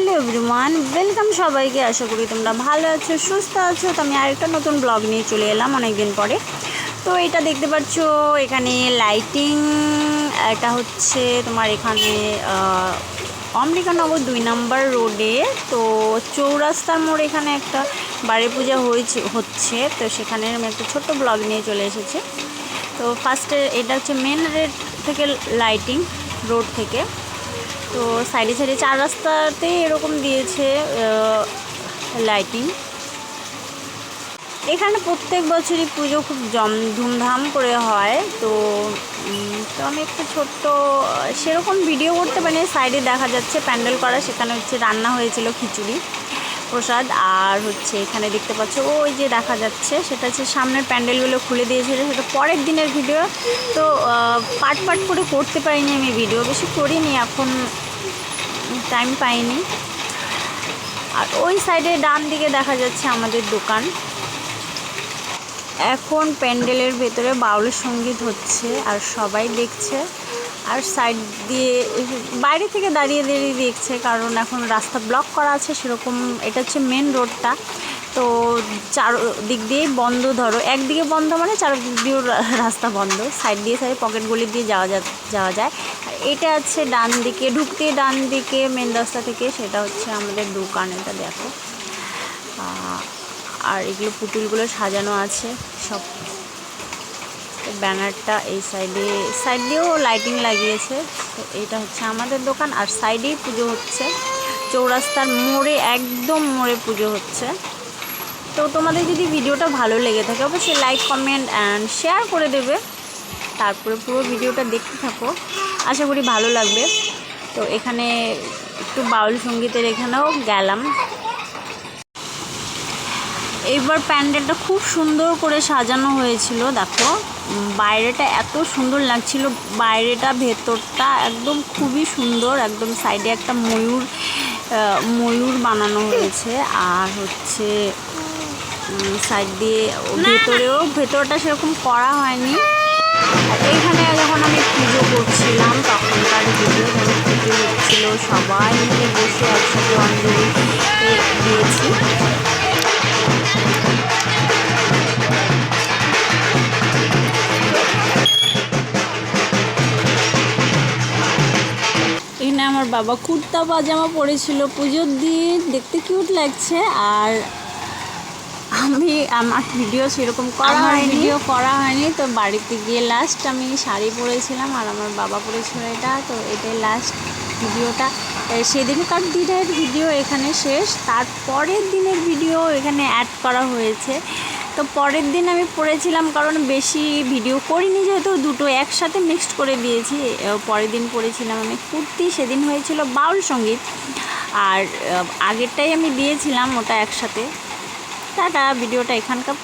Hello everyone welcome সবাইকে, আশা করি তোমরা ভালো আছো, সুস্থ আছো। তো আমি আরেকটা নতুন ব্লগ নিয়ে চলে এলাম অনেক দিন পরে। তো এটা দেখতে পাচ্ছ, এখানে লাইটিং এটা হচ্ছে তোমার এখানে অম্বিকানগর দুই নাম্বার রোডে তো চৌরাস্তার মোড় এখানে একটা বাড়ি পূজা হয়েছে, হচ্ছে। তো সেখানে আমি একটা ছোট্ট ব্লগ নিয়ে চলে এসেছি। তো ফার্স্টে এটা হচ্ছে মেন রেড থেকে লাইটিং রোড থেকে। তো সাইডে সাইডে চার রাস্তাতে এরকম দিয়েছে লাইটিং এখানে প্রত্যেক বছরই পুজো খুব জম, ধুমধাম করে হয়। তো তো আমি একটু ছোট্ট, সেরকম ভিডিও করতে পারি সাইডে দেখা যাচ্ছে প্যান্ডেল করা, সেখানে হচ্ছে রান্না হয়েছিল খিচুড়ি, প্রসাদ। আর হচ্ছে এখানে দেখতে পাচ্ছ, ওই যে দেখা যাচ্ছে, সেটা হচ্ছে সামনের প্যান্ডেলগুলো খুলে দিয়েছিল সেটা পরের দিনের ভিডিও তো পার্ট পার্ট করে করতে পারিনি আমি ভিডিও বেশি করিনি। এখন টাইম পাইনি। আর ওই সাইডে ডান দিকে দেখা যাচ্ছে আমাদের দোকান। এখন প্যান্ডেলের ভেতরে বাউলের সংগীত হচ্ছে আর সবাই দেখছে। আর সাইড দিয়ে, বাইরে থেকে দাঁড়িয়ে দাঁড়িয়ে দেখছে, কারণ এখন রাস্তা ব্লক করা আছে, সেরকম এটা হচ্ছে মেন রোডটা তো চার, দিক দিয়েই বন্ধ ধরো, একদিকে বন্ধ মানে চারদিক দিয়েও রাস্তা বন্ধ। সাইড দিয়ে সাইড পকেটগুলি দিয়ে যাওয়া যাওয়া যায়। এটা আছে ডান দিকে, ঢুকতে ডান দিকে মেন রাস্তা থেকে, সেটা হচ্ছে আমাদের দোকান, এটা দেখো। আর এগুলো পুতুলগুলো সাজানো আছে, সব। ব্যানারটা এই সাইডে, সাইড দিয়েও লাইটিং লাগিয়েছে। তো এটা হচ্ছে আমাদের দোকান, আর সাইডেই পুজো হচ্ছে। চৌরাস্তার মোড়ে, একদম মোড়ে পুজো হচ্ছে। তো তোমাদের যদি ভিডিওটা ভালো লেগে থাকে, অবশ্যই লাইক কমেন্ট অ্যান্ড শেয়ার করে দেবে। তারপরে পুরো ভিডিওটা দেখতে থাকো। আশা করি ভালো লাগবে। তো এখানে একটু বাউল সঙ্গীতের এখানেও গেলাম। এইবার প্যান্ডেলটা খুব সুন্দর করে সাজানো হয়েছিল দেখো। বাইরেটা এত সুন্দর লাগছিল বাইরেটা ভেতরটা একদম খুবই সুন্দর একদম সাইডে একটা ময়ূর ময়ূর বানানো হয়েছে। আর হচ্ছে সাইড দিয়ে ভেতরেও ভেতরটা সেরকম করা হয়নি। এইখানে যখন আমি পুজো করছিলাম, তখনকার ভিডিও পুজো হচ্ছিল, সবাই মিলে বসে একসাথে অঞ্জলি দিয়েছি। এখানে আমার বাবা কুর্তা পাজামা পরেছিল পুজোর দিন। দেখতে কিউট লাগছে। আর আমি আমার ভিডিও সেরকম করা হয়নি। ভিডিও করা হয়নি তো বাড়িতে গিয়ে লাস্ট আমি শাড়ি পরেছিলাম আর আমার বাবা পরেছিল এটা তো এটাই লাস্ট ভিডিওটা সেদিনকার দিনের ভিডিও এখানে শেষ তারপরের দিনের ভিডিও এখানে অ্যাড করা হয়েছে। তো পরের দিন আমি পড়েছিলাম কারণ বেশি ভিডিও করিনি যেহেতু দুটো একসাথে মিক্সড করে দিয়েছি। পরের দিন পড়েছিলাম আমি কুর্তি সেদিন হয়েছিল বাউল সংগীত। আর আগেরটাই আমি দিয়েছিলাম ওটা একসাথে। টাটা ভিডিওটা এখানকার